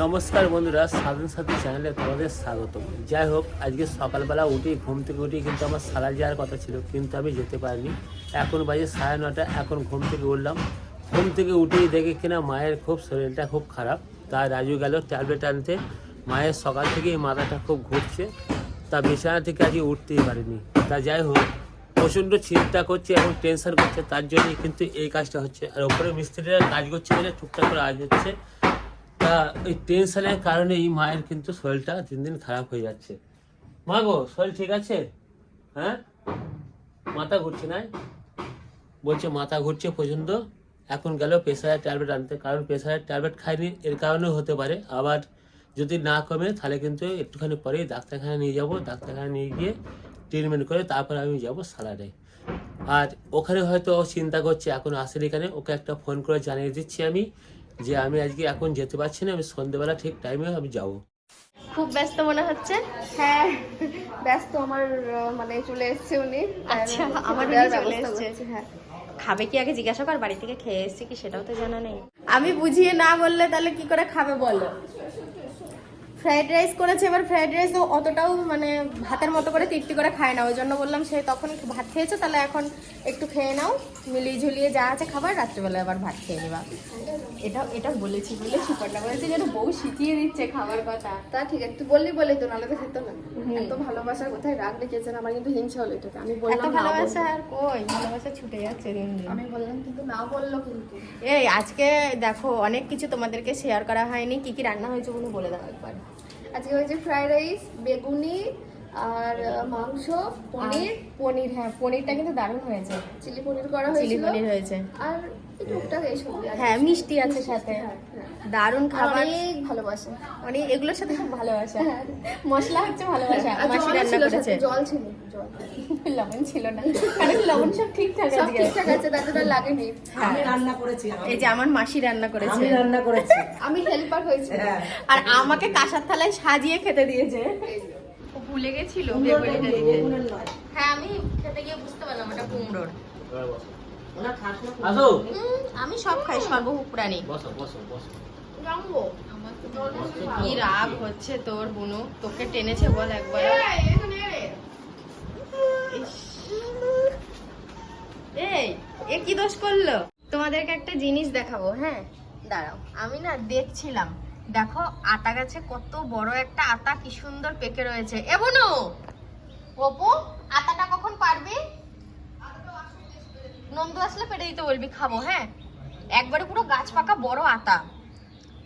নমস্কার বন্ধুরা সাধন সাথী চ্যানেলে তোমাদের স্বাগত যাই হোক, আজকে সকালবেলা উঠি ঘুম থেকে উঠি কিন্তু আমার সারা যাওয়ার কথা ছিল, কিন্তু আমি যেতে পারিনি। এখন বাজে সাড়ে নটা এখন ঘুম থেকে উঠলাম। ঘুম থেকে উঠেই দেখে কিনা মায়ের খুব শরীরটা খুব খারাপ। তা রাজু গেল ট্যাবলেট আনতে। মায়ের সকাল থেকেই মাথাটা খুব ঘুরছে। তা বিছানা থেকে আজকে উঠতেই পারিনি। তা যাই হোক, প্রচণ্ড চিন্তা করছে এবং টেনশন করছে। তার জন্যই কিন্তু এই কাজটা হচ্ছে। আর ওপরে মিস্ত্রিরা কাজ করছে বলে টুকটাক করে আজ হচ্ছে তা এই টেনশনের কারণে এই মায়ের কিন্তু শরীরটা দিন দিন খারাপ হয়ে যাচ্ছে। মা গো, শরীর ঠিক আছে? হ্যাঁ? মাথা ঘুরছে না বলছে, মাথা ঘুরছে পর্যন্ত। এখন গেল প্রেশারের ট্যাবলেট আনতে। কারণ প্রেশারের ট্যাবলেট খাইনি, এর কারণেও হতে পারে। আবার যদি না কমে, তাহলে কিন্তু একটুখানি পরেই ডাক্তারখানা নিয়ে যাব। ডাক্তারখানা নিয়ে গিয়ে ট্রিটমেন্ট করে তারপরে আমি যাব সালাডে আর ওখানে হয়তো চিন্তা করছে, এখন আসেনি এখানে ওকে একটা ফোন করে জানিয়ে দিচ্ছি আমি। যে আমি আজকে এখন যেতে পারছি না আমি সন্ধ্যেবেলা ঠিক টাইমে আমি যাব। খুব ব্যস্ত মনে হচ্ছে? হ্যাঁ ব্যস্ত আমার মানে চলে এসেছে উনি। আচ্ছা, আমার চলে এসেছে। হ্যাঁ। খাবে কি আগে জিজ্ঞাসা কর বাড়ি থেকে খেয়ে এসছে কি সেটাও তো জানা নেই। আমি বুঝিয়ে না বললে তাহলে কি করে খাবে বলো? ফ্রাইড রাইস করেছে এবার ফ্রাইড রাইস অতটাও মানে ভাতের মতো করে তৃপ্তি করে খায় না ওই জন্য বললাম সে তখন ভাত খেয়েছো তাহলে এখন একটু খেয়ে নাও মিলিয়ে ঝুলিয়ে যা আছে খাবার রাত্রিবেলা আবার ভাত খেয়ে নিবা। এটা এটা বলেছি বলে সুপারটা বলেছি যেন বউ শিখিয়ে দিচ্ছে খাবার কথা। তা ঠিক আছে তুই বললি বলে তো নাহলে তো খেতো না। এত ভালোবাসার কোথায় রাগ রেখেছেন আমার কিন্তু হিংসা হলো এটাকে আমি বললাম না ভালোবাসা আর কই? ভালোবাসা ছুটে যাচ্ছে দিন দিন। আমি বললাম কিন্তু না বলল কিন্তু। এই আজকে দেখো অনেক কিছু তোমাদেরকে শেয়ার করা হয়নি। কি কি রান্না হয়েছে বলে বলে দাও একবার। আজকে হয়েছে ফ্রাইড রাইস বেগুনি আর মাংস পনির। পনির হ্যাঁ পনিরটা কিন্তু দারুণ হয়েছে। চিলি পনির করা চিলি পনির হয়েছে। আর টুকটাক এইসব হ্যাঁ মিষ্টি আছে সাথে। দারুণ খাবার। অনেক ভালোবাসে। মানে এগুলোর সাথে খুব ভালোবাসা। মশলা হচ্ছে ভালোবাসা। মাসি রান্না করেছে। জল ছিল জল। লবণ ছিল না। কারণ লবণ সব ঠিকঠাক সব ঠিকঠাক আছে তাতে তো লাগেনি। হ্যাঁ। রান্না করেছি এই যে আমার মাসি রান্না করেছে। আমি রান্না করেছি। আমি হেল্পার হয়েছি। হ্যাঁ। আর আমাকে কাঁসার থালায় সাজিয়ে খেতে দিয়েছে। ভুলে গেছিল বেগুনিটা দিতে হ্যাঁ আমি খেতে গিয়ে বুঝতে পারলাম এটা কুমড়োর। আমি সব খাই সর্বভূক প্রাণী বসো বসো বসো। কি রাগ হচ্ছে তোর, বুনু? তোকে টেনেছে বল একবার। এই, এ কি দোষ করল? তোমাদেরকে একটা জিনিস দেখাবো হ্যাঁ? দাঁড়াও, আমি না দেখছিলাম। দেখো, আতা গাছে কত বড় একটা আতা, কি সুন্দর পেকে রয়েছে। এ, বুনু! অপু, আতাটা কখন পারবি? নন্দু আসলে পেটে দিতে বলবি, খাব হ্যাঁ? একবারে পুরো গাছ পাকা বড় আতা।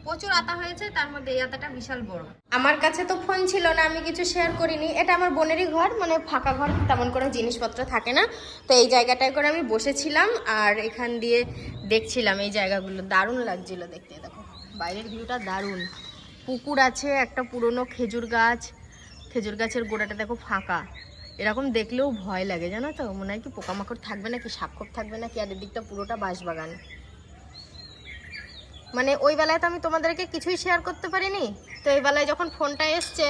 প্রচুর আতা হয়েছে, তার মধ্যে এই আতাটা বিশাল বড়। আমার কাছে তো ফোন ছিল না, আমি কিছু শেয়ার করিনি। এটা আমার বোনেরই ঘর মানে ফাঁকা ঘর, তেমন কোনো জিনিসপত্র থাকে না। তো এই জায়গাটায় করে আমি বসেছিলাম আর এখান দিয়ে দেখছিলাম এই জায়গাগুলো। দারুণ লাগছিল দেখতে, দেখো। বাইরের ভিউটা দারুণ। পুকুর আছে, একটা পুরনো খেজুর গাছ। খেজুর গাছের গোড়াটা দেখো ফাঁকা। এরকম দেখলেও ভয় লাগে, জানো তো? মনে হয় কি পোকামাকড় থাকবে নাকি সাক্ষর থাকবে নাকি, আর এদিকটা পুরোটা বাঁশবাগান। মানে ওই বেলায় তো আমি তোমাদেরকে কিছুই শেয়ার করতে পারিনি। তো এই বেলায় যখন ফোনটা এসছে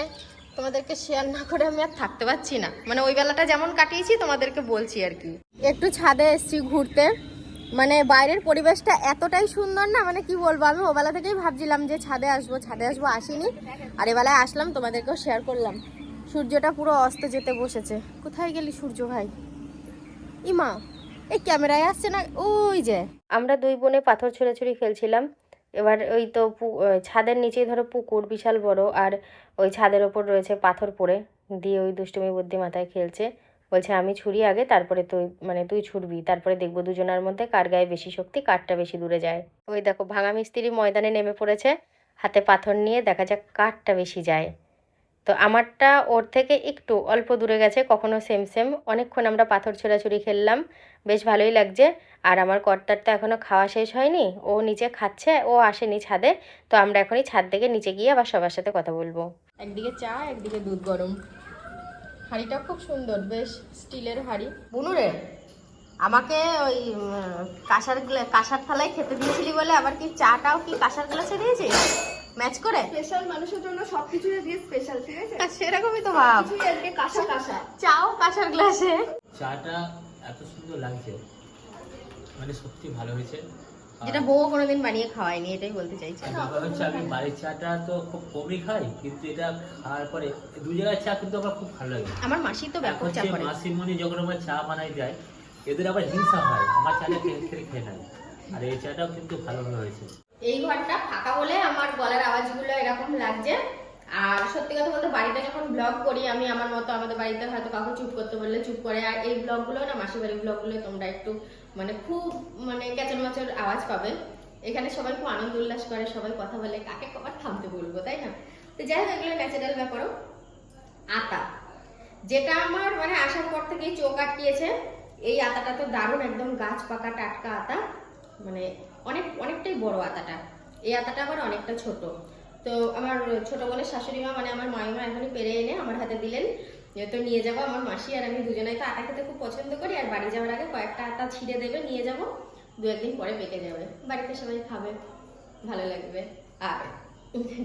তোমাদেরকে শেয়ার না করে আমি আর থাকতে পারছি না। মানে ওই বেলাটা যেমন কাটিয়েছি তোমাদেরকে বলছি আর কি। একটু ছাদে এসছি ঘুরতে। মানে বাইরের পরিবেশটা এতটাই সুন্দর না মানে কি বলব আমি ওবেলা থেকেই ভাবছিলাম যে ছাদে আসব ছাদে আসব আসিনি। আর এবেলায় আসলাম তোমাদেরকেও শেয়ার করলাম। সূর্যটা পুরো অস্ত যেতে বসেছে। কোথায় গেলি সূর্য ভাই? ইমা এই ক্যামেরায় আসছে না? ওই যে। আমরা দুই বোনে পাথর ছোড়াছুড়ি খেলছিলাম এবার ওই তো ছাদের নিচেই ধরো পুকুর বিশাল বড়, আর ওই ছাদের ওপর রয়েছে পাথর পড়ে, দিয়ে ওই দুষ্টুমি বুদ্ধি মাথায় খেলছে, বলছে, আমি ছুরি আগে, তারপরে তুই মানে তুই ছুড়বি তারপরে দেখব দুজনের মধ্যে কার গায়ে বেশি শক্তি, কারটা বেশি দূরে যায়। ওই দেখো, ভাঙা মিস্ত্রি ময়দানে নেমে পড়েছে, হাতে পাথর নিয়ে দেখা যাক কারটা বেশি যায়। তো আমারটা ওর থেকে একটু অল্প দূরে গেছে কখনো সেম সেম অনেকক্ষণ আমরা পাথর ছোড়াছুড়ি খেললাম বেশ ভালোই লাগছে। আর আমার কর্তার তো এখনও খাওয়া শেষ হয়নি ও নিচে খাচ্ছে ও আসেনি ছাদে। তো আমরা এখনই ছাদ থেকে নিচে গিয়ে আবার সবার সাথে কথা বলব। একদিকে চা একদিকে দুধ গরম। হাঁড়িটা খুব সুন্দর বেশ স্টিলের হাঁড়ি। বুনুরে আমাকে ওই কাঁসার গ্লা- কাঁসার থালায় খেতে দিয়েছিলি বলে আবার কি চাটাও কি কাঁসার গ্লাসে দিয়েছিস? ম্যাচ করে? স্পেশাল মানুষের জন্য সবকিছু দিয়ে স্পেশাল ঠিক আছে? সেরকমই তো ভাব। কিছুই আজকে কাঁসা কাঁসা। চাও কাঁসার গ্লাসে চাটা এত সুন্দর লাগছে। মানে সত্যি ভালো হয়েছে। যেটা বউ কোনোদিন বানিয়ে খাওয়ায়নি এটাই বলতে চাইছি। ব্যাপার হচ্ছে আমি বাড়ির চাটা তো খুব কমই খাই কিন্তু এটা খাওয়ার পরে দু জায়গায় চা কিন্তু আমার খুব ভালো লাগে। আমার মাসি তো ব্যাপক চা করে। মাসিমণি যখন আমার চা বানাই দেয় এদের আবার হিংসা হয় আমার চাটা খেয়ে খেয়ে খেয়ে নেয়। আর এই চাটাও কিন্তু ভালো হয়েছে। এই ঘরটা গলার আওয়াজগুলো এরকম লাগছে। আর সত্যি কথা বলতে বাড়িতে যখন ব্লগ করি, আমি আমার মতো আমাদের বাড়িতে হয়তো কাউকে চুপ করতে বললে চুপ করে। আর এই ব্লগগুলো না, মাসির বাড়ির ব্লগগুলো তোমরা একটু মানে খুব মানে ক্যাচর মাচর আওয়াজ পাবে। এখানে সবাই খুব আনন্দ উল্লাস করে, সবাই কথা বলে, কাকে কবার থামতে বলব, তাই না? তো যাই হোক, এগুলো ন্যাচারাল ব্যাপারও আতা, যেটা আমার মানে আসার পর থেকেই চোখ আটকিয়েছে। এই আতাটা তো দারুণ, একদম গাছ পাকা টাটকা আতা। মানে অনেক, অনেকটাই বড় আতাটা। এই আতাটা আবার অনেকটা ছোট। তো আমার ছোট বোনের শাশুড়ি মা মানে আমার মাইমা এখনই পেরে এনে আমার হাতে দিলেন। তো নিয়ে যাব আমার মাসি আর আমি দুজনেই তো আটা খেতে খুব পছন্দ করি আর বাড়ি যাওয়ার আগে কয়েকটা আটা ছিঁড়ে দেবে নিয়ে যাব। দু একদিন পরে পেকে যাবে। বাড়িতে সবাই খাবে ভালো লাগবে। আর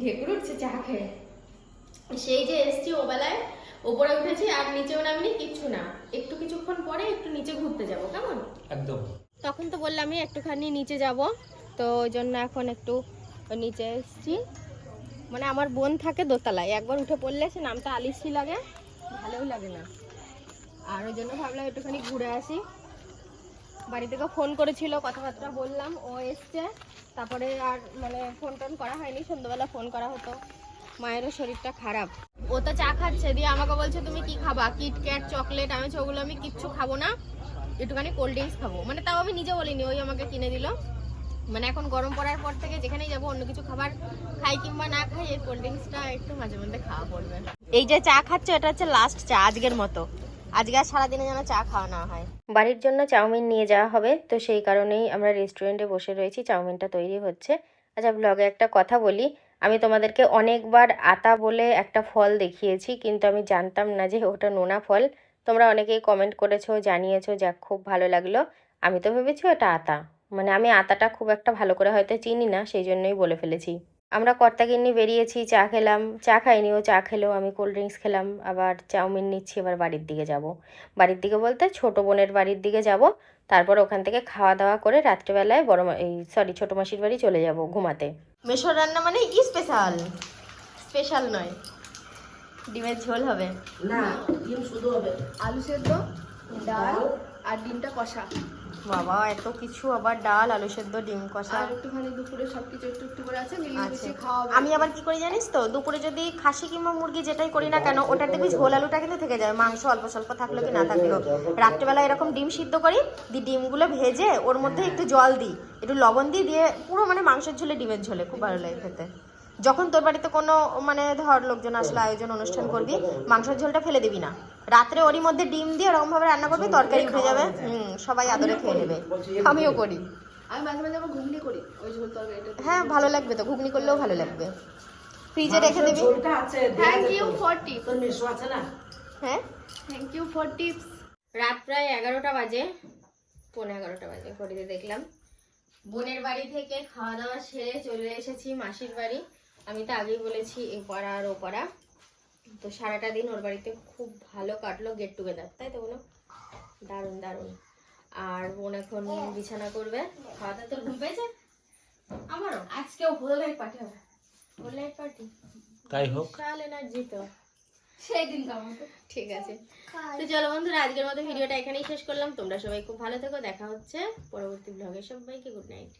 ঢেকুর উঠছে চা খেয়ে। সেই যে এসছি ওবেলায় ওপরে উঠেছি আর নিচেও নামিনি কিচ্ছু না। একটু কিছুক্ষণ পরে একটু নিচে ঘুরতে যাব কেমন? একদম। তখন তো বললামই একটুখানি নিচে যাব। তো ওই জন্য এখন একটু নিচে এসেছি। মানে আমার বোন থাকে দোতলায়, একবার উঠে পড়লে সে নামটা আলিসি লাগে ভালোও লাগে না। আর ওই জন্য ভাবলাম একটুখানি ঘুরে আসি। বাড়ি থেকে ফোন করেছিল, কথাবার্তা বললাম, ও এসছে। তারপরে আর মানে ফোন টোন করা হয়নি, সন্ধ্যাবেলা ফোন করা হতো। মায়েরও শরীরটা খারাপ। ও তো চা খাচ্ছে, দিয়ে আমাকে বলছে, তুমি কি খাবা? কিটক্যাট চকলেট আমি ওগুলো আমি কিচ্ছু খাব না। একটুখানি কোল্ড ড্রিঙ্কস খাব। মানে তাও আমি নিজে বলিনি, ওই আমাকে কিনে দিল। মানে এখন গরম পড়ার পর থেকে যেখানেই যাব, অন্য কিছু খাবার খাই কিংবা না খাই, এই কোল্ড ড্রিঙ্কসটা একটু মাঝে মধ্যে খাওয়া পড়বে। এই যে চা খাচ্ছে, এটা হচ্ছে লাস্ট চা আজকের মতো। আজকে আর সারাদিনে যেন চা খাওয়া না হয়। বাড়ির জন্য চাউমিন নিয়ে যাওয়া হবে, তো সেই কারণেই আমরা রেস্টুরেন্টে বসে রয়েছি, চাউমিনটা তৈরি হচ্ছে। আচ্ছা ব্লগে একটা কথা বলি। আমি তোমাদেরকে অনেকবার আতা বলে একটা ফল দেখিয়েছি, কিন্তু আমি জানতাম না যে ওটা নোনা ফল। তোমরা অনেকেই কমেন্ট করেছ, জানিয়েছো, যাক, খুব ভালো লাগল। আমি তো ভেবেছি ওটা আতা। মানে আমি আতাটা খুব একটা ভালো করে হয়তো চিনি না সেই জন্যই বলে ফেলেছি। আমরা কর্তাগিন্নি বেরিয়েছি চা খেলাম চা খাইনি ও চা খেলো আমি কোল্ড ড্রিঙ্কস খেলাম আবার চাউমিন নিচ্ছি এবার বাড়ির দিকে যাব। বাড়ির দিকে বলতে ছোটো বোনের বাড়ির দিকে যাব তারপর ওখান থেকে খাওয়া দাওয়া করে রাত্রেবেলায় বড় এই সরি ছোটো মাসির বাড়ি চলে যাব ঘুমাতে। মেশোর রান্না মানে কি স্পেশাল স্পেশাল নয়। ডিমের ঝোল হবে। না ডিম শুধু হবে। আলু সেদ্ধ ডাল আর ডিমটা কষা। বাবা এত কিছু আবার ডাল আলু সেদ্ধ ডিম কষা। আর একটুখানি দুপুরে সবকিছু একটু একটু করে আছে মিলিয়ে মিশিয়ে খাওয়া আমি আবার কি করি জানিস তো দুপুরে যদি খাসি কিংবা মুরগি যেটাই করি না কেন ওটার দেখবি ঝোল আলুটা কিন্তু থেকে যায় মাংস অল্প স্বল্প থাকল কি না থাকল। রাত্রেবেলা এরকম ডিম সিদ্ধ করি দিয়ে ডিমগুলো ভেজে ওর মধ্যে একটু জল দিই একটু লবণ দিই দিয়ে পুরো মানে মাংসের ঝোলে ডিমের ঝোলে খুব ভালো লাগে খেতে। যখন তোর বাড়িতে কোনো মানে ধর লোকজন আসলে আয়োজন অনুষ্ঠান করবি মাংসের ঝোলটা ফেলে দিবি না। রাত্রে ওরই মধ্যে ডিম দিয়ে এরকম ভাবে রান্না করবি তরকারি উঠে যাবে হুম সবাই আদরে খেয়ে নেবে। আমিও করি। আমি মাঝে মাঝে আবার ঘুগনি করি ওই ঝোল তরকারিটা হ্যাঁ ভালো লাগবে তো ঘুগনি করলেও ভালো লাগবে। ফ্রিজে রেখে দিবি? থ্যাংক ইউ ফর টিপস তোর মেশো আছে না? হ্যাঁ? থ্যাংক ইউ ফর টিপস রাত প্রায় এগারোটা বাজে পৌনে এগারোটা বাজে ঘড়িতে দেখলাম। বোনের বাড়ি থেকে খাওয়া দাওয়া সেরে চলে এসেছি মাসির বাড়ি। আমি তো আগেই বলেছি এ পাড়া আর ও পাড়া। তো সারাটা দিন ওর বাড়িতে খুব ভালো কাটলো গেট টুগেদার তাই তো বলো? দারুণ দারুণ। আর বোন এখন বিছানা করবে খাওয়া দাওয়া তোর ঘুম পেয়েছে? আমারও। আজকে হোল নাইট পার্টি হবে। হোল নাইট পার্টি তাই হোক। বিশাল এনার্জি তো। সেই দিন ঠিক আছে। তো চলো বন্ধুরা আজকের মতো ভিডিওটা এখানেই শেষ করলাম। তোমরা সবাই খুব ভালো থেকো। দেখা হচ্ছে পরবর্তী ব্লগে সবাইকে গুড নাইট